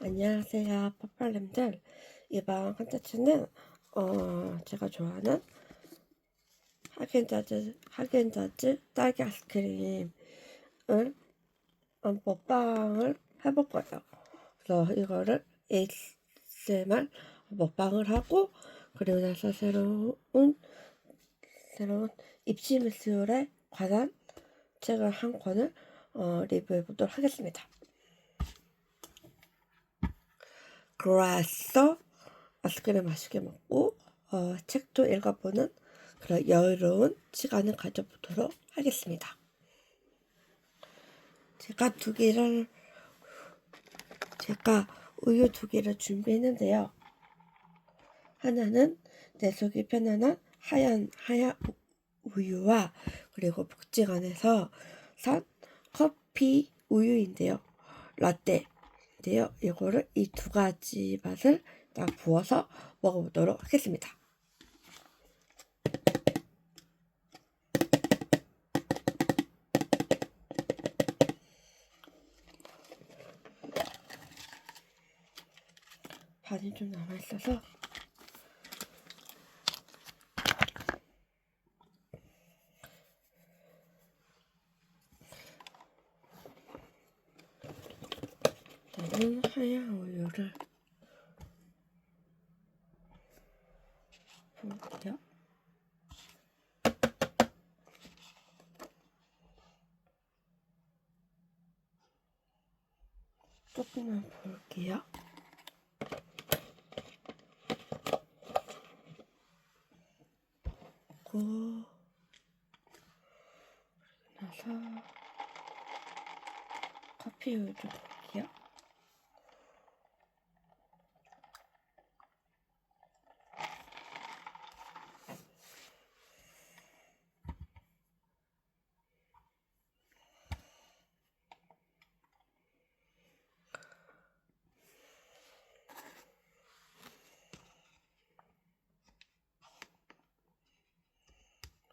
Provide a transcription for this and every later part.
안녕하세요, 파팔님들. 이번 컨텐츠는 어, 제가 좋아하는 하겐다즈 하겐다즈 딸기 아이스크림을 어, 먹방을 해볼 거예요. 그래서 이거를 ASMR 먹방을 하고 그리고 나서 새로운 새로운 입시 미술에 관한 책을 한 권을 어, 리뷰해 보도록 하겠습니다. 그래서 아이스크림 맛있게 먹고 어, 책도 읽어보는 그런 여유로운 시간을 가져보도록 하겠습니다. 제가 두 개를 제가 우유 두 개를 준비했는데요. 하나는 내 속이 편안한 하얀 하얀 우유와 그리고 복지관에서 산 커피 우유인데요. 라떼 인데요. 이거를 이 두 가지 맛을 딱 부어서 먹어보도록 하겠습니다. 반이 좀 남아있어서 저는 하얀 우유를 부을게요. 조금만 부을게요. 고 나서 커피 우유 좀 부을게요.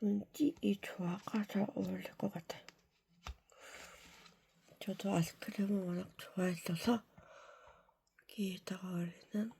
왠지 이 조화가 잘 어울릴 것 같아요. 저도 아이스크림을 워낙 좋아했어서 여기에다가 올리는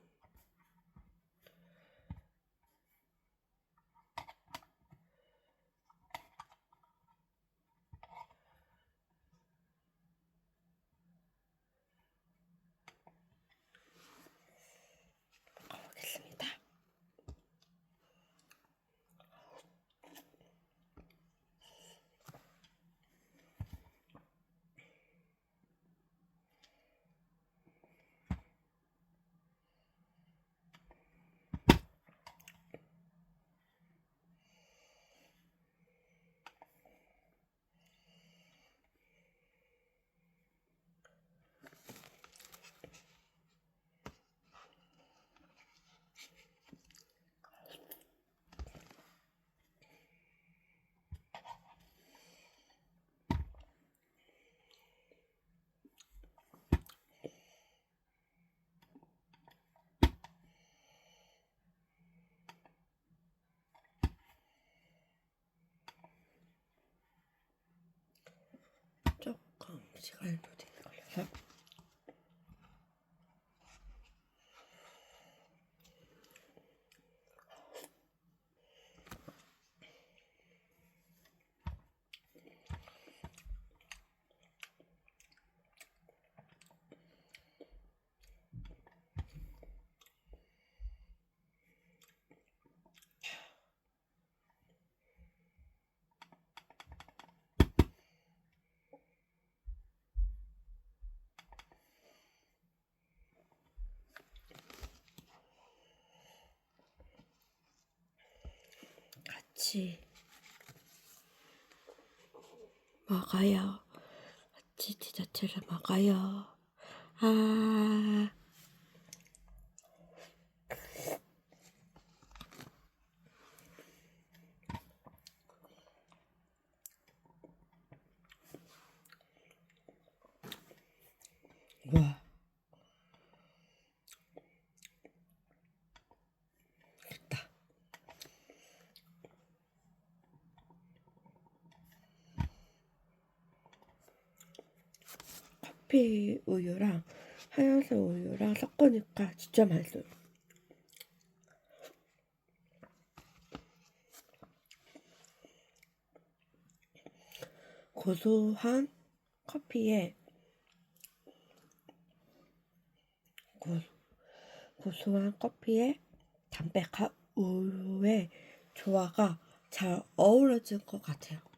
조금 시 같이 먹어요. 같이 디저트를 먹어요. 아. 와. 됐다. 커피 우유랑 하얀색 우유랑 섞으니까 진짜 맛있어요. 고소한 커피에 고, 고소한 커피에 담백한 우유의 조화가 잘 어우러진 것 같아요.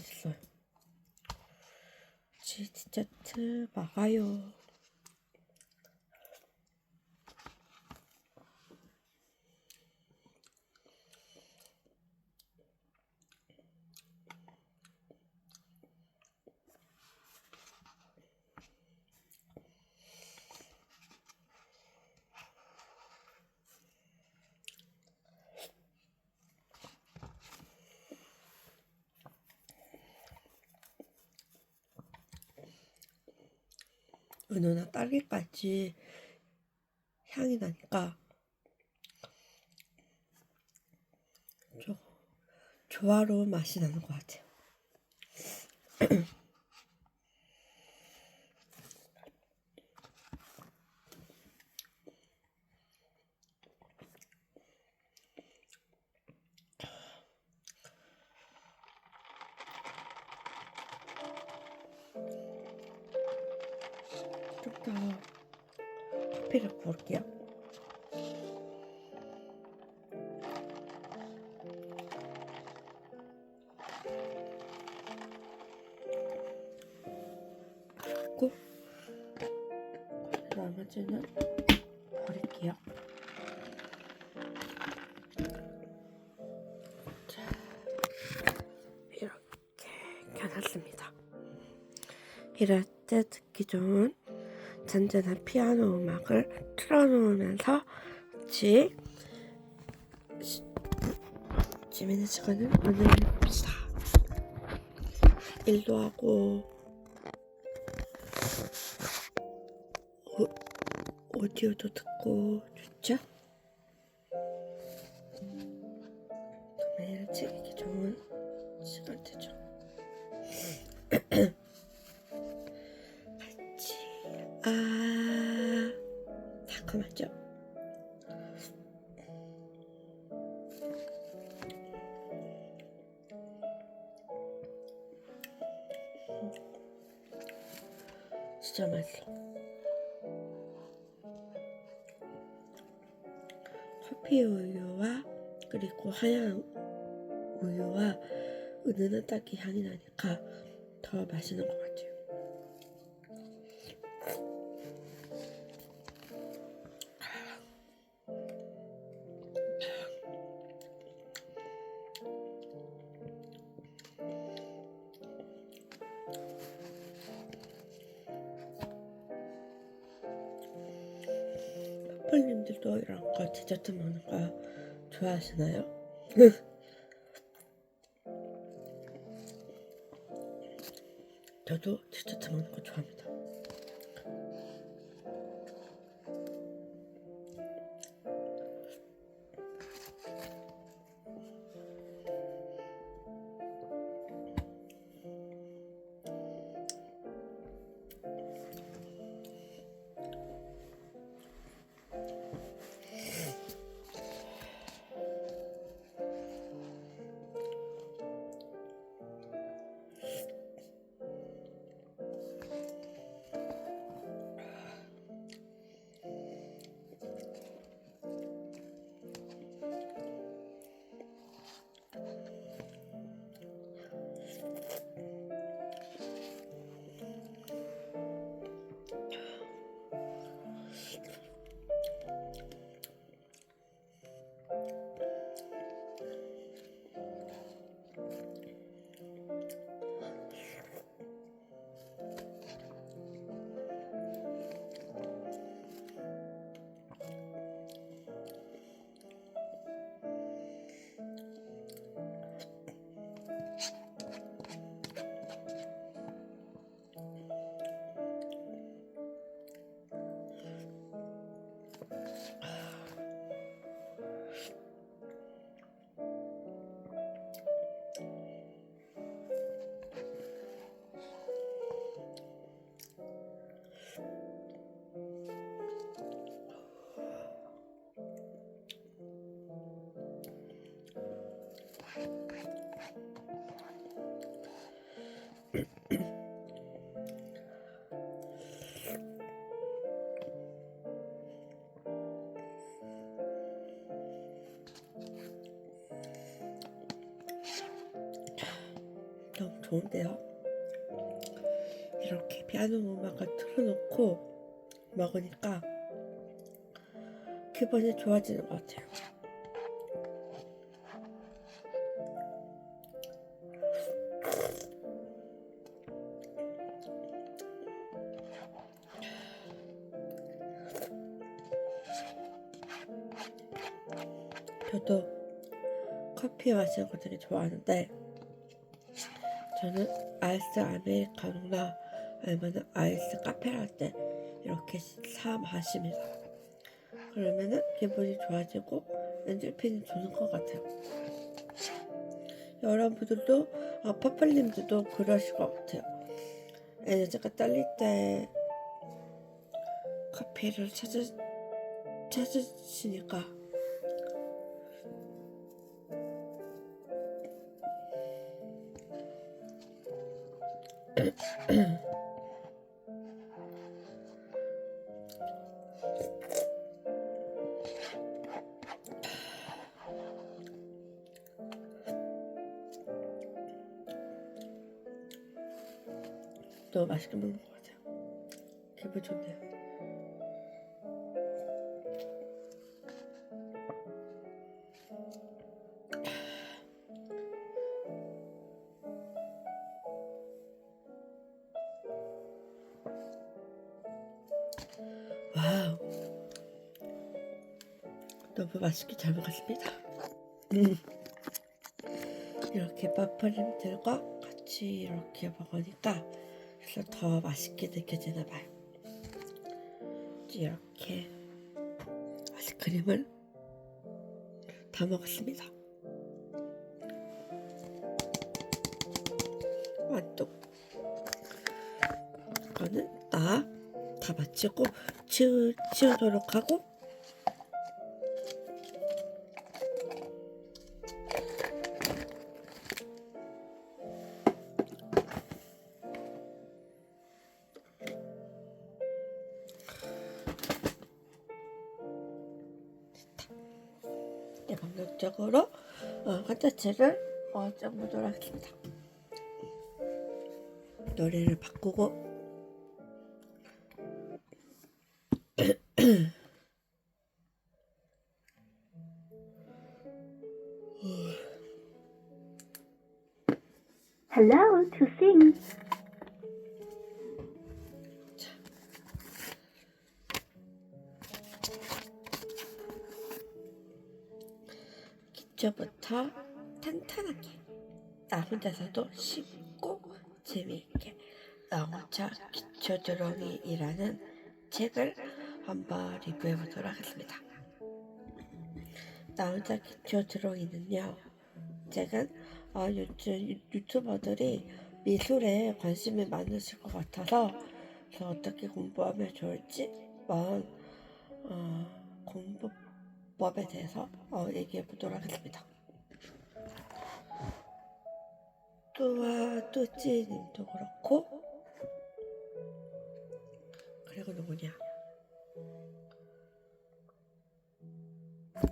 맛있어요. 치즈차트 막아요. 은은한 딸기까지 향이 나니까 조, 조화로운 맛이 나는 것 같아요. 좀더 커피를 부을게요. 그리고 나머지는 버릴게요. 자, 이렇게 켜놨습니다. 이럴 때 듣기 좋은 잔잔한 피아노 음악을 틀어놓으면서 같이 시- 재밌는 시간을 보내봅시다. 일도 하고 오, 오디오도 듣고 좋죠? 은은한 딸기 향이 나니까 더 맛있는 것 같아요. 커플님들도 이런 거 디저트 먹는 거 좋아하시나요? 저도 디저트 먹는 거 좋아합니다. 좋은데요. 이렇게 피아노 음악을 틀어놓고 먹으니까 기분이 좋아지는 것 같아요. 저도 커피 마시는 거 되게 좋아하는데 저는 아이스 아메리카노나 아니면 아이스 카페라떼 이렇게 사 마십니다. 그러면은 기분이 좋아지고 엔돌핀이 도는 것 같아요. 여러분들도 아, 퍼플님들도 그러실 것 같아요. 에너지가 딸릴 때 커피를 찾으, 찾으시니까 너무 맛있게 먹는 것 같아요. 기분 좋네요. 맛있게 잘 먹었습니다. 음. 이렇게 빠프림들과 같이 이렇게 먹으니까 그래서 더 맛있게 느껴지나 봐요. 이렇게 아이스크림을 다 먹었습니다. 완뚝. 이거는 다, 다 마치고 치우, 치우도록 하고 어, 컨텐츠를 어, 짜보도록 하겠습니다. 노래를 바꾸고 Hello to sing. 기초부터 혼자서도 쉽고 재미있게 나 혼자 기초 드렁이라는 책을 한번 리뷰해 보도록 하겠습니다. 나 혼자 기초 드렁이는요. 책은 어, 요즘 유- 유튜버들이 미술에 관심이 많으실 것 같아서 그래서 어떻게 공부하면 좋을지 한번 어, 공부법에 대해서 어, 얘기해 보도록 하겠습니다. 또와 또찌님도 그렇고. 그리고 누구냐?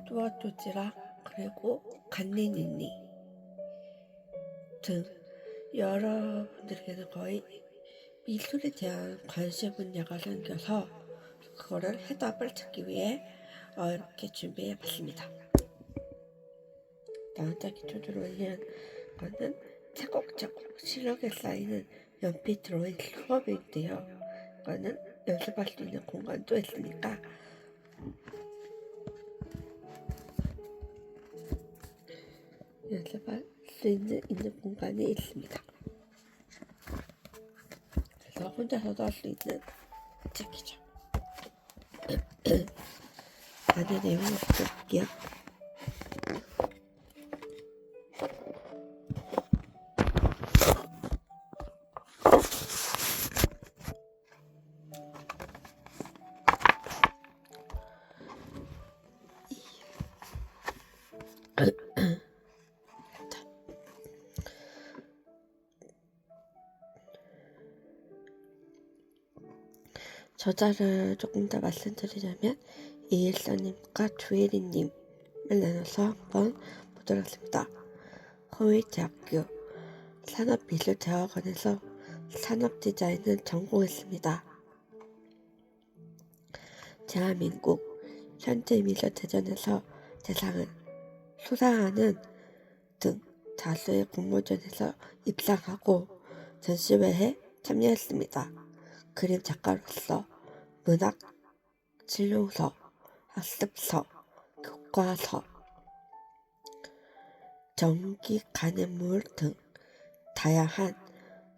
또와 또찌랑 그리고 간니니니. 등. 여러분들께는 거의 미술에 대한 관심 분야가 생겨서 그거를 해답을 찾기 위해 어, 이렇게 준비해 봤습니다. 나혼자 기초 드로잉은 거는 차곡차곡 시력에 쌓이는 연필 드로잉 수업인데요. 이거는 연습할 수 있는 공간도 있으니까 연습할 수 있는, 있는 공간이 있습니다. 그래서 혼자서도 할 수 있는 책이죠. 안에 내용을 볼게요. 저자를 조금 더 말씀드리자면 이일서님과 조혜리님을 나눠서 한번 보도록 하겠습니다. 허위대학교 산업미술대학원에서 산업디자인을 전공했습니다. 대한민국 현대 미술대전에서 대상을 수상하는 등 다수의 공모전에서 입상하고 전시회에 참여했습니다. 그림 작가로서 문학, 진료서, 학습서, 교과서, 전기 간행물 등 다양한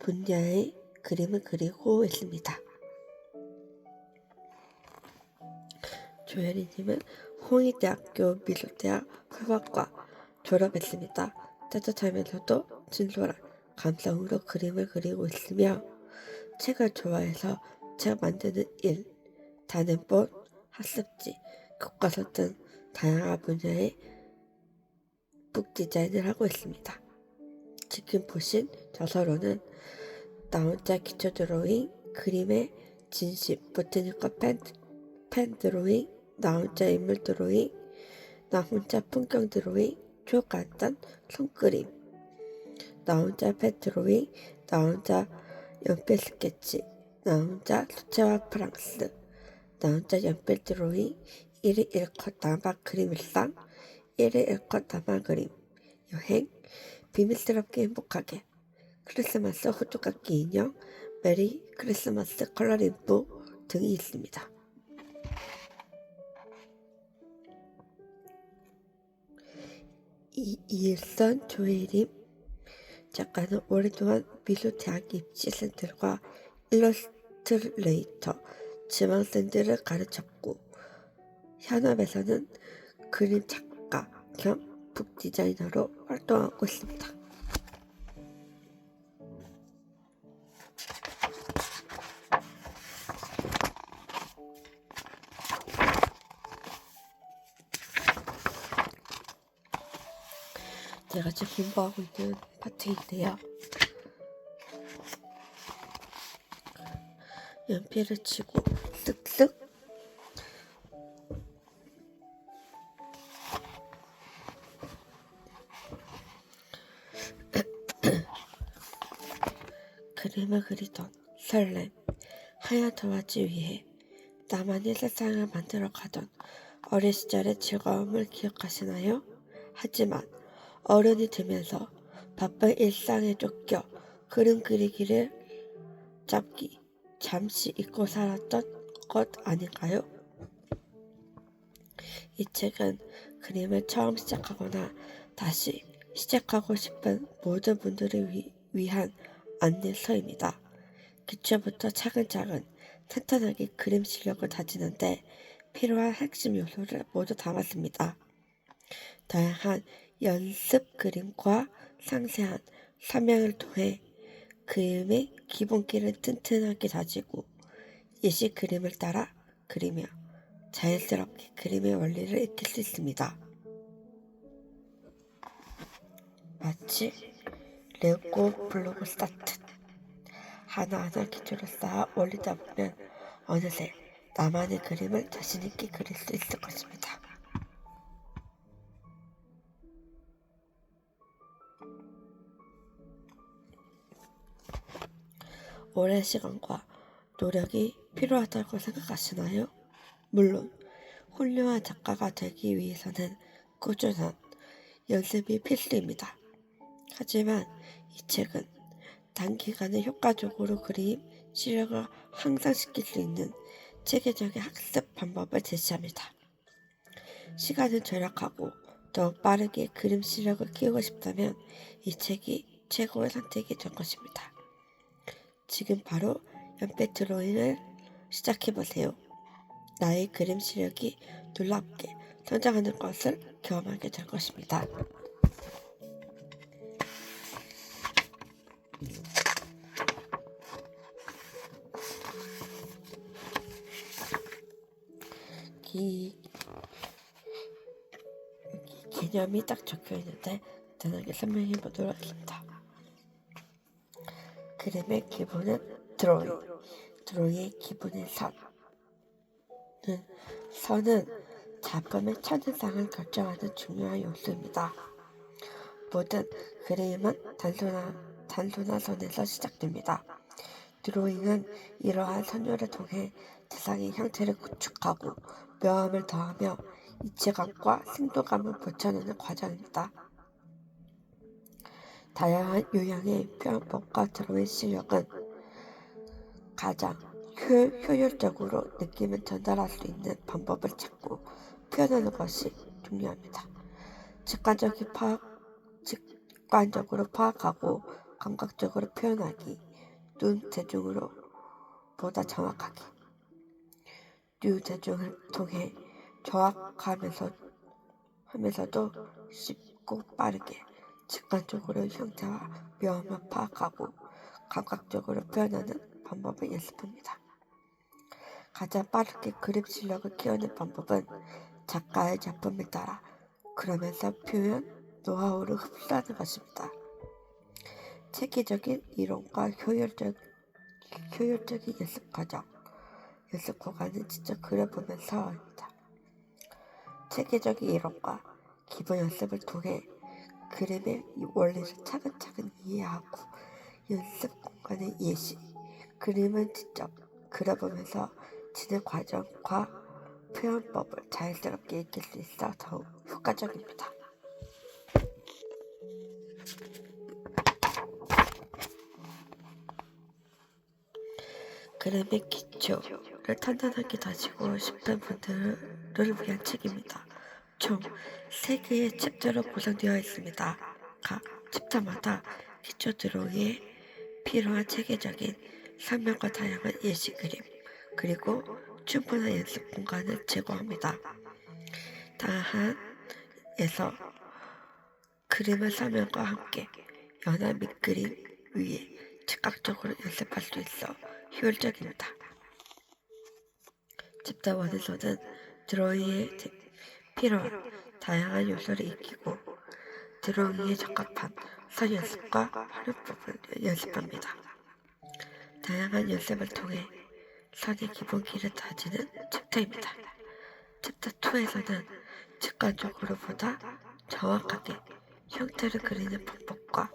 분야의 그림을 그리고 있습니다. 조혜리님은 홍익대학교 미술대학绘画과 졸업했습니다. 따뜻하면서도 진솔한 감성으로 그림을 그리고 있으며 책을 좋아해서 책 만드는 일, 단행본, 학습지, 교과서 등 다양한 분야의 북 디자인을 하고 있습니다. 지금 보신 저서로는 나 혼자 기초 드로잉, 그림의 진심, 보트니까 펜, 펜 드로잉, 나 혼자 인물 드로잉, 나 혼자 풍경 드로잉, 초간단 손그림, 나 혼자 펜 드로잉, 나 혼자 연필 스케치, 나 혼자 수채화 프랑스, 나 혼자 연필 드로잉, 1일 1컷 남아 그림 일상, 1일 1컷 남아 그림, 여행, 비밀스럽게 행복하게, 크리스마스 호두깎이 인형, 메리 크리스마스 컬러링북 등이 있습니다. 이, 이일선 조혜림 작가는 오랫동안 미술대학 입시생들과 일러스트레이터, 지망생들을 가르쳤고 현업에서는 그림 작가 겸 북 디자이너로 활동하고 있습니다. 제가 지금 공부하고 있는 파트인데요. 연필을 치고 쓱쓱 그림을 그리던 설렘 하얀 도화지 위에 나만의 세상을 만들어 가던 어린 시절의 즐거움을 기억하시나요? 하지만 어른이 되면서 바쁜 일상에 쫓겨 그림 그리기를 잡기 잠시 잊고 살았던 것 아닌가요? 이 책은 그림을 처음 시작하거나 다시 시작하고 싶은 모든 분들을 위, 위한 안내서입니다. 기초부터 차근차근 탄탄하게 그림 실력을 다지는데 필요한 핵심 요소를 모두 담았습니다. 다양한 연습 그림과 상세한 설명을 통해 그림의 기본기를 튼튼하게 다지고 예시 그림을 따라 그리며 자연스럽게 그림의 원리를 익힐 수 있습니다. 마치 레고 블로그 스타트 하나하나 기초를 쌓아 올리다 보면 어느새 나만의 그림을 자신있게 그릴 수 있을 것입니다. 오랜 시간과 노력이 필요하다고 생각하시나요? 물론 훌륭한 작가가 되기 위해서는 꾸준한 연습이 필수입니다. 하지만 이 책은 단기간에 효과적으로 그림 실력을 향상시킬 수 있는 체계적인 학습 방법을 제시합니다. 시간을 절약하고 더 빠르게 그림 실력을 키우고 싶다면 이 책이 최고의 선택이 될 것입니다. 지금 바로 드로잉을 시작해보세요. 나의 그림 실력이 놀랍게 성장하는 것을 경험하게 될 것입니다. 이 개념이 딱 적혀 있는데 간단하게 설명해 보도록 하겠습니다. 그림의 기본은 드로잉, 드로잉의 기본은 선. 는 선은 작품의 첫인상을 결정하는 중요한 요소입니다. 모든 그림은 단순한, 단순화선에서 시작됩니다. 드로잉은 이러한 선율을 통해 대상의 형태를 구축하고 묘함을 더하며 이체감과 생동감을 붙여내는 과정입니다. 다양한 유형의 표현법과 드로잉 실력은 가장 효, 효율적으로 느낌을 전달할 수 있는 방법을 찾고 표현하는 것이 중요합니다. 직관적인 파악, 직관적으로 파악하고 감각적으로 표현하기, 눈 대중으로 보다 정확하게, 뉴 대중을 통해 정확하면서 하면서도 쉽고 빠르게 직관적으로 형태와 묘함을 파악하고 감각적으로 표현하는 방법을 연습합니다. 가장 빠르게 그림 실력을 키우는 방법은 작가의 작품을 따라 그러면서 표현 노하우를 흡수하는 것입니다. 체계적인 이론과 효율적, 효율적인 연습 과정, 연습 구간은 직접 그려보면서입니다. 체계적인 이론과 기본 연습을 통해 그림의 원리를 차근차근 이해하고 연습 공간의 예시, 그림을 직접 그려보면서 진행 과정과 표현법을 자연스럽게 익힐 수 있어 더욱 효과적입니다. 그림의 기초를 탄탄하게 다지고 싶은 분들을 위한 책입니다. 총 3개의 챕터로 구성되어 있습니다. 각 챕터마다 기초 드로잉에 필요한 체계적인 설명과 다양한 예시 그림, 그리고 충분한 연습 공간을 제공합니다. 다한에서 그림의 설명과 함께 연한 밑그림 위에 즉각적으로 연습할 수 있어 효율적입니다. 챕터 1에서는 드로잉에 필요한 다양한 요소를 익히고 드로잉에 적합한 선 연습과 활용법을 연습합니다. 다양한 연습을 통해 선의 기본기를 다지는 챕터입니다. 챕터 2에서는 직관적으로 보다 정확하게 형태를 그리는 방법과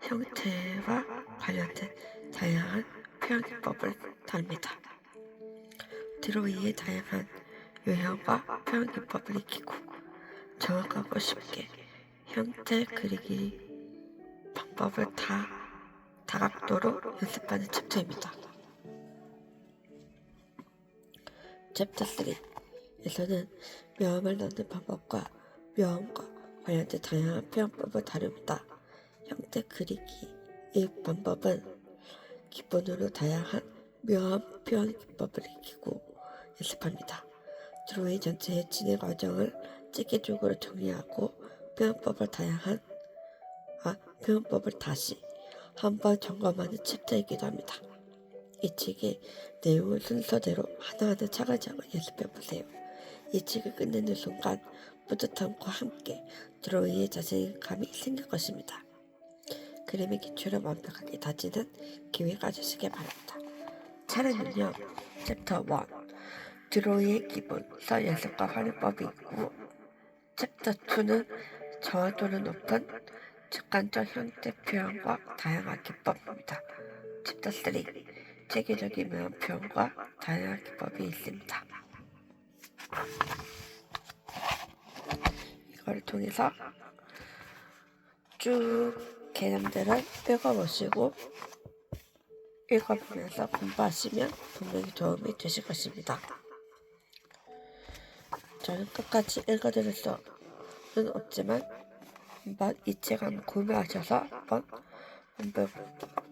형태와 관련된 다양한 표현 기법을 다룹니다. 드로잉의 다양한 유형과 표현 기법을 익히고 정확하고 쉽게 형태 그리기 방법을 다 다각도로 연습하는 챕터입니다. 챕터 3에서는 묘함을 넣는 방법과 묘함과 관련된 다양한 표현법을 다룹니다. 형태 그리기의 방법은 기본으로 다양한 묘함 표현 기법을 익히고 연습합니다. 드로잉 전체의 진행 과정을 체계적으로 정리하고 표현법을 다양한 아, 표현법을 다시 한번 점검하는 챕터이기도 합니다. 이 책의 내용을 순서대로 하나하나 차근차근 연습해 보세요. 이 책을 끝내는 순간 뿌듯함과 함께 드로잉의 자신감이 생길 것입니다. 그림의 기초를 완벽하게 다지는 기회 가지시길 바랍니다. 차례는요, 챕터 1 드로잉의 기본, 선 연습과 활용법이 있고 챕터 2는 정확도는 높은 직관적 형태 표현과 다양한 기법입니다. 챕터 3 체계적인 모양 표현과 다양한 기법이 있습니다. 이걸 통해서 쭉 개념들을 읽어보시고 읽어보면서 공부하시면 분명히 도움이 되실 것입니다. 저는 끝까지 읽어드릴 수는 없지만 한번 이책 한번 구매하셔서 한번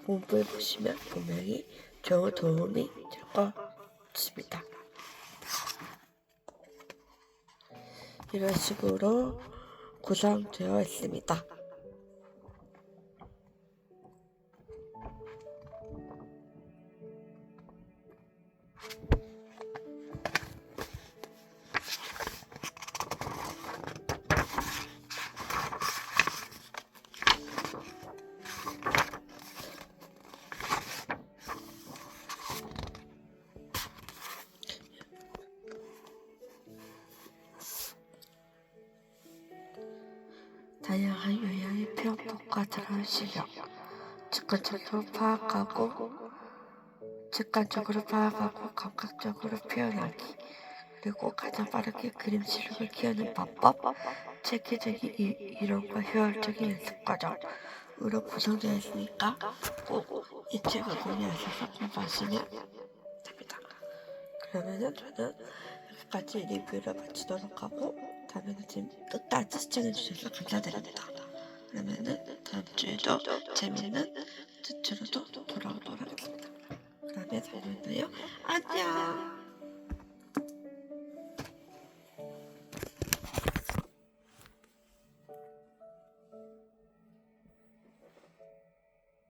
공부해 보시면 분명히 좋은 도움이 될 것입니다. 이런 식으로 구성되어 있습니다. 다양한 유형의 표현법과 들어올 실력, 직관적으로 파악하고, 직관적으로 파악하고 감각적으로 표현하기, 그리고 가장 빠르게 그림 실력을 키우는 방법, 체계적인 이, 이론과 효율적인 연습 과정 으로 구성되어 있으니까 꼭 이 책을 구매하셔서 공부하시면 됩니다. 그러면은 저는 여기까지 리뷰를 마치도록 하고 다음에는 끝까지 시청해주셔서 감사드립니다. 그러면은 다음 주에도 재밌는 주주로도 돌아오도록 하겠습니다. 그러면 잘 만나요. 안녕!